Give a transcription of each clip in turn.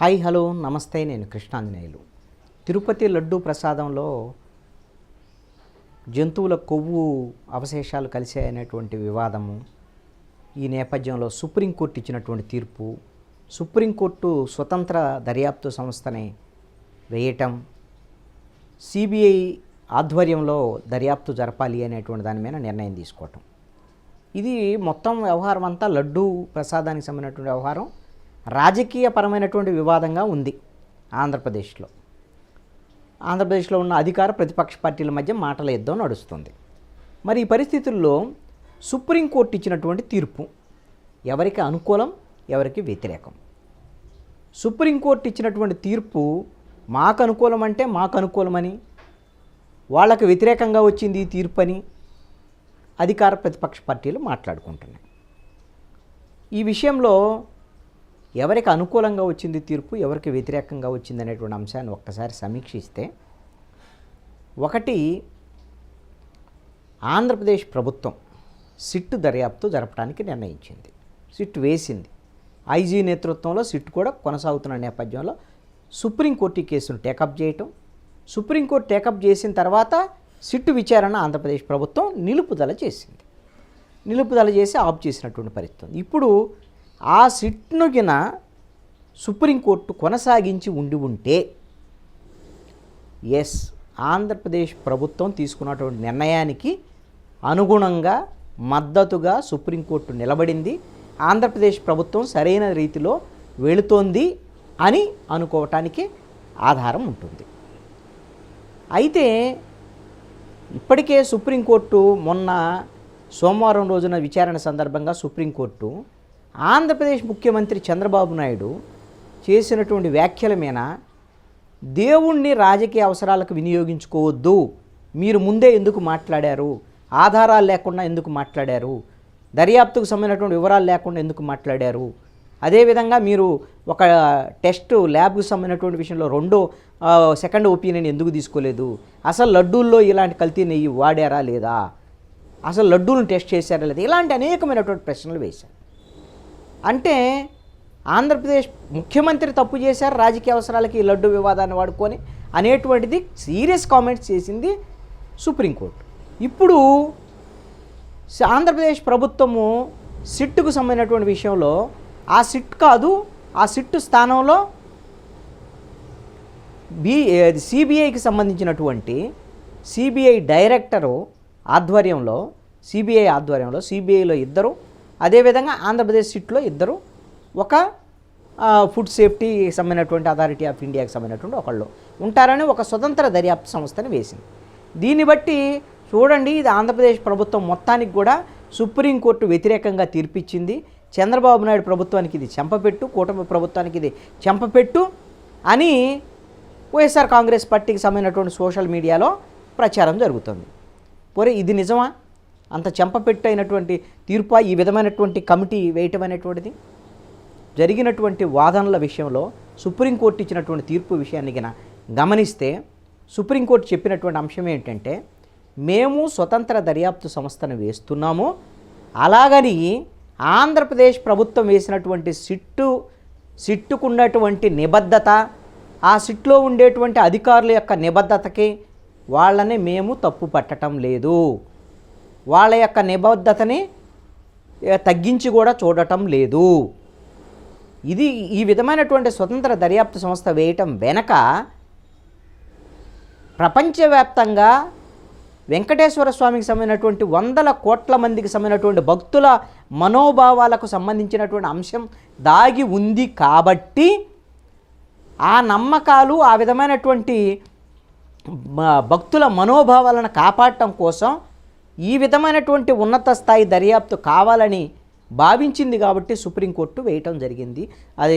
Hi hello నమస్తే నేను కృష్ణాంజనేయులు. తిరుపతి లడ్డూ ప్రసాదంలో జంతువుల కొవ్వు అవశేషాలు కలిసాయనేటువంటి వివాదము ఈ నేపథ్యంలో సుప్రీంకోర్టు ఇచ్చినటువంటి తీర్పు సుప్రీంకోర్టు స్వతంత్ర దర్యాప్తు సంస్థని వేయటం సిబిఐ ఆధ్వర్యంలో దర్యాప్తు జరపాలి అనేటువంటి దాని మీద నిర్ణయం తీసుకోవటం. ఇది మొత్తం వ్యవహారం అంతా లడ్డూ ప్రసాదానికి సంబంధించినటువంటి వ్యవహారం. రాజకీయపరమైనటువంటి వివాదంగా ఉంది ఆంధ్రప్రదేశ్లో. ఆంధ్రప్రదేశ్లో ఉన్న అధికార ప్రతిపక్ష పార్టీల మధ్య మాటల యుద్ధం నడుస్తుంది. మరి ఈ పరిస్థితుల్లో సుప్రీంకోర్టు ఇచ్చినటువంటి తీర్పు ఎవరికి అనుకూలం ఎవరికి వ్యతిరేకం? సుప్రీంకోర్టు ఇచ్చినటువంటి తీర్పు మాకు అనుకూలం అంటే మాకు అనుకూలమని వాళ్ళకు వ్యతిరేకంగా వచ్చింది ఈ తీర్పు అని అధికార ప్రతిపక్ష పార్టీలు మాట్లాడుకుంటున్నాయి. ఈ విషయంలో ఎవరికి అనుకూలంగా వచ్చింది తీర్పు ఎవరికి వ్యతిరేకంగా వచ్చింది అనేటువంటి అంశాన్ని ఒక్కసారి సమీక్షిస్తే ఒకటి ఆంధ్రప్రదేశ్ ప్రభుత్వం సిట్టు దర్యాప్తు జరపడానికి నిర్ణయించింది. సిట్ వేసింది. ఐజీ నేతృత్వంలో సిట్ కూడా కొనసాగుతున్న నేపథ్యంలో సుప్రీంకోర్టు ఈ కేసును టేకప్ చేయటం సుప్రీంకోర్టు టేకప్ చేసిన తర్వాత సిట్టు విచారణ ఆంధ్రప్రదేశ్ ప్రభుత్వం నిలుపుదల చేసింది. నిలుపుదల చేసి ఆఫ్ చేసినటువంటి పరిస్థితి ఇప్పుడు ఆ సిట్నుగిన సుప్రీంకోర్టు కొనసాగించి ఉండి ఉంటే ఎస్ ఆంధ్రప్రదేశ్ ప్రభుత్వం తీసుకున్నటువంటి నిర్ణయానికి అనుగుణంగా మద్దతుగా సుప్రీంకోర్టు నిలబడింది. ఆంధ్రప్రదేశ్ ప్రభుత్వం సరైన రీతిలో వెళుతోంది అని అనుకోవటానికి ఆధారం ఉంటుంది. అయితే ఇప్పటికే సుప్రీంకోర్టు మొన్న సోమవారం రోజున విచారణ సందర్భంగా సుప్రీంకోర్టు ఆంధ్రప్రదేశ్ ముఖ్యమంత్రి చంద్రబాబు నాయుడు చేసినటువంటి వ్యాఖ్యల మీద దేవుణ్ణి రాజకీయ అవసరాలకు వినియోగించుకోవద్దు. మీరు ముందే ఎందుకు మాట్లాడారు? ఆధారాలు లేకుండా ఎందుకు మాట్లాడారు? దర్యాప్తుకు సంబంధించినటువంటి వివరాలు లేకుండా ఎందుకు మాట్లాడారు? అదేవిధంగా మీరు ఒక టెస్ట్ ల్యాబ్కు సంబంధించినటువంటి విషయంలో రెండో సెకండ్ ఒపీనియన్ ఎందుకు తీసుకోలేదు? అసలు లడ్డూల్లో ఇలాంటి కల్తీ నెయ్యి వాడారా లేదా? అసలు లడ్డూలను టెస్ట్ చేశారా లేదా? ఇలాంటి అనేకమైనటువంటి ప్రశ్నలు వేశారు. అంటే ఆంధ్రప్రదేశ్ ముఖ్యమంత్రి తప్పు చేశారు రాజకీయ అవసరాలకి ఈ లడ్డు వివాదాన్ని వాడుకొని అనేటువంటిది సీరియస్ కామెంట్స్ చేసింది సుప్రీంకోర్టు. ఇప్పుడు ఆంధ్రప్రదేశ్ ప్రభుత్వము సిట్టుకు సంబంధించినటువంటి విషయంలో ఆ సిట్ కాదు ఆ సిట్టు స్థానంలో బి సిబిఐకి సంబంధించినటువంటి సిబిఐ డైరెక్టరు ఆధ్వర్యంలో సిబిఐ ఆధ్వర్యంలో సిబిఐలో ఇద్దరు అదేవిధంగా ఆంధ్రప్రదేశ్ సిట్లో ఇద్దరు ఒక ఫుడ్ సేఫ్టీ సంబంధించినటువంటి అథారిటీ ఆఫ్ ఇండియాకి సంబంధించినటువంటి ఒకళ్ళు ఉంటారని ఒక స్వతంత్ర దర్యాప్తు సంస్థని వేసింది. దీన్ని బట్టి చూడండి ఇది ఆంధ్రప్రదేశ్ ప్రభుత్వం మొత్తానికి కూడా సుప్రీంకోర్టు వ్యతిరేకంగా తీర్పిచ్చింది. చంద్రబాబు నాయుడు ప్రభుత్వానికి ఇది చెంపపెట్టు కూటమి ప్రభుత్వానికి ఇది చెంపపెట్టు అని వైఎస్ఆర్ కాంగ్రెస్ పార్టీకి సంబంధించినటువంటి సోషల్ మీడియాలో ప్రచారం జరుగుతుంది. పోరే ఇది నిజమా? అంత చెంపపెట్టైనటువంటి తీర్పు ఈ విధమైనటువంటి కమిటీ వేయటం అనేటువంటిది జరిగినటువంటి వాదనల విషయంలో సుప్రీంకోర్టు ఇచ్చినటువంటి తీర్పు విషయాన్ని గిన గమనిస్తే సుప్రీంకోర్టు చెప్పినటువంటి అంశం ఏంటంటే మేము స్వతంత్ర దర్యాప్తు సంస్థను వేస్తున్నాము. అలాగని ఆంధ్రప్రదేశ్ ప్రభుత్వం వేసినటువంటి సిట్టు సిట్టుకున్నటువంటి నిబద్ధత ఆ సిట్లో ఉండేటువంటి అధికారుల యొక్క నిబద్ధతకి వాళ్ళని మేము తప్పు పట్టటం లేదు. వాళ్ళ యొక్క నిబద్ధతని తగ్గించి కూడా చూడటం లేదు. ఇది ఈ విధమైనటువంటి స్వతంత్ర దర్యాప్తు సంస్థ వేయటం వెనక ప్రపంచవ్యాప్తంగా వెంకటేశ్వర స్వామికి సంబంధించినటువంటి వందల కోట్ల మందికి సంబంధించినటువంటి భక్తుల మనోభావాలకు సంబంధించినటువంటి అంశం దాగి ఉంది కాబట్టి ఆ నమ్మకాలు ఆ విధమైనటువంటి భక్తుల మనోభావాలను కాపాడటం కోసం ఈ విధమైనటువంటి ఉన్నత స్థాయి దర్యాప్తు కావాలని భావించింది కాబట్టి సుప్రీంకోర్టు వేయటం జరిగింది. అది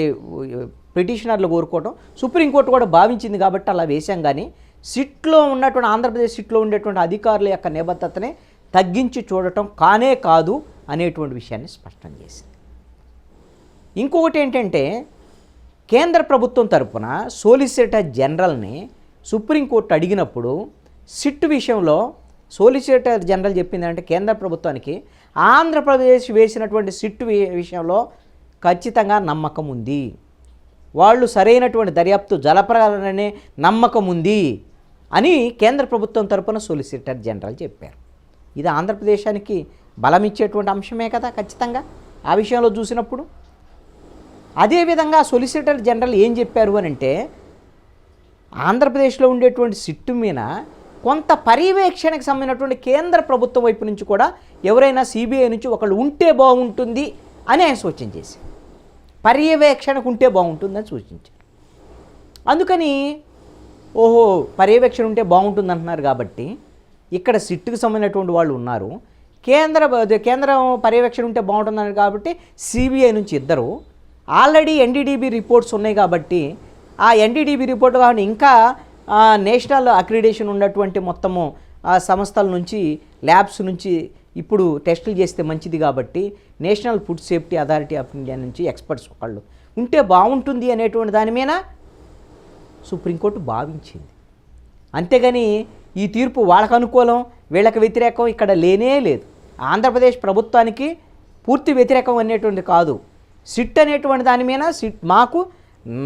పిటిషనర్లు కోరుకోవటం. సుప్రీంకోర్టు కూడా భావించింది కాబట్టి అలా వేశాం కానీ సిట్లో ఉన్నటువంటి ఆంధ్రప్రదేశ్ సిట్లో ఉండేటువంటి అధికారుల యొక్క నిబద్ధతని తగ్గించి చూడటం కానే కాదు అనేటువంటి విషయాన్ని స్పష్టం చేసింది. ఇంకొకటి ఏంటంటే కేంద్ర ప్రభుత్వం తరపున సోలిసిటర్ జనరల్ని సుప్రీంకోర్టు అడిగినప్పుడు సిట్ విషయంలో సోలిసిటర్ జనరల్ చెప్పిందంటే కేంద్ర ప్రభుత్వానికి ఆంధ్రప్రదేశ్ వేసినటువంటి సిట్ విషయంలో ఖచ్చితంగా నమ్మకం ఉంది. వాళ్ళు సరైనటువంటి దర్యాప్తు జలపరాలనే నమ్మకం ఉంది అని కేంద్ర ప్రభుత్వం తరపున సోలిసిటర్ జనరల్ చెప్పారు. ఇది ఆంధ్రప్రదేశానికి బలం ఇచ్చేటువంటి అంశమే కదా ఖచ్చితంగా ఆ విషయంలో చూసినప్పుడు. అదేవిధంగా సొలిసిటర్ జనరల్ ఏం చెప్పారు అని అంటే ఆంధ్రప్రదేశ్లో ఉండేటువంటి సిట్టు మీద కొంత పర్యవేక్షణకు సంబంధించినటువంటి కేంద్ర ప్రభుత్వం వైపు నుంచి కూడా ఎవరైనా సిబిఐ నుంచి ఒకళ్ళు ఉంటే బాగుంటుంది అని ఆయన సూచన చేసి పర్యవేక్షణకు ఉంటే బాగుంటుందని సూచించారు. అందుకని ఓహో పర్యవేక్షణ ఉంటే బాగుంటుంది అంటున్నారు కాబట్టి ఇక్కడ సిట్టుకు సంబంధించినటువంటి వాళ్ళు ఉన్నారు. కేంద్ర కేంద్రం పర్యవేక్షణ ఉంటే బాగుంటుందని కాబట్టి సిబిఐ నుంచి ఇద్దరు. ఆల్రెడీ ఎన్డీడీబీ రిపోర్ట్స్ ఉన్నాయి కాబట్టి ఆ ఎన్డీడీబీ రిపోర్ట్ కాకుండా ఇంకా నేషనల్ అక్రిడేషన్ ఉన్నటువంటి మొత్తము ఆ సంస్థల నుంచి ల్యాబ్స్ నుంచి ఇప్పుడు టెస్టులు చేస్తే మంచిది కాబట్టి national food safety authority of India నుంచి ఎక్స్పర్ట్స్ ఒకళ్ళు ఉంటే బాగుంటుంది అనేటువంటి దాని మీద సుప్రీంకోర్టు భావించింది. అంతేగాని ఈ తీర్పు వాళ్ళకు అనుకూలం వీళ్ళకి వ్యతిరేకం ఇక్కడ లేనే లేదు. ఆంధ్రప్రదేశ్ ప్రభుత్వానికి పూర్తి వ్యతిరేకం అనేటువంటి కాదు. సిట్ అనేటువంటి దాని మీద సిట్ మాకు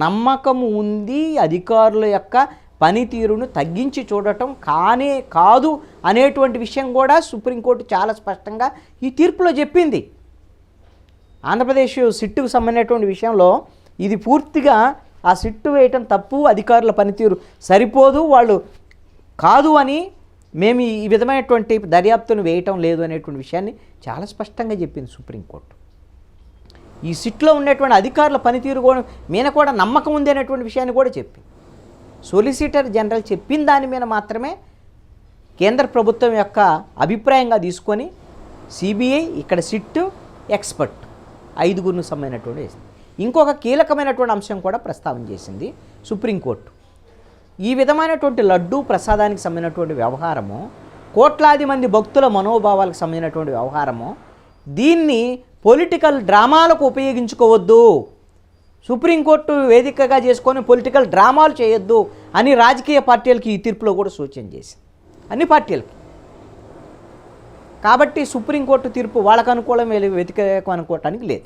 నమ్మకం ఉంది అధికారుల యొక్క పనితీరును తగ్గించి చూడటం కానే కాదు అనేటువంటి విషయం కూడా సుప్రీంకోర్టు చాలా స్పష్టంగా ఈ తీర్పులో చెప్పింది. ఆంధ్రప్రదేశ్ సిట్టుకు సంబంధించినటువంటి విషయంలో ఇది పూర్తిగా ఆ సిట్టు వేయటం తప్పు అధికారుల పనితీరు సరిపోదు వాళ్ళు కాదు అని మేము ఈ విధమైనటువంటి దర్యాప్తును వేయటం లేదు అనేటువంటి విషయాన్ని చాలా స్పష్టంగా చెప్పింది సుప్రీంకోర్టు. ఈ సిట్లో ఉన్నటువంటి అధికారుల పనితీరు కూడా మీద కూడా నమ్మకం ఉంది అనేటువంటి విషయాన్ని కూడా చెప్పింది. సొలిసిటర్ జనరల్ చెప్పిన దాని మీద మాత్రమే కేంద్ర ప్రభుత్వం యొక్క అభిప్రాయంగా తీసుకొని సిబిఐ ఇక్కడ సిట్ ఎక్స్పర్ట్ ఐదుగురు సంబంధించినటువంటి వేసింది. ఇంకొక కీలకమైనటువంటి అంశం కూడా ప్రస్తావన చేసింది సుప్రీంకోర్టు ఈ విధమైనటువంటి లడ్డూ ప్రసాదానికి సంబంధించినటువంటి వ్యవహారము కోట్లాది మంది భక్తుల మనోభావాలకు సంబంధించినటువంటి వ్యవహారము దీన్ని పొలిటికల్ డ్రామాలకు ఉపయోగించుకోవద్దు సుప్రీంకోర్టు వేదికగా చేసుకొని పొలిటికల్ డ్రామాలు చేయొద్దు అని రాజకీయ పార్టీలకి ఈ తీర్పులో కూడా సూచన చేసింది. అన్ని పార్టీలకి. కాబట్టి సుప్రీంకోర్టు తీర్పు వాళ్ళకు అనుకూలం వీళ్ళకి అనుకోవటానికి లేదు.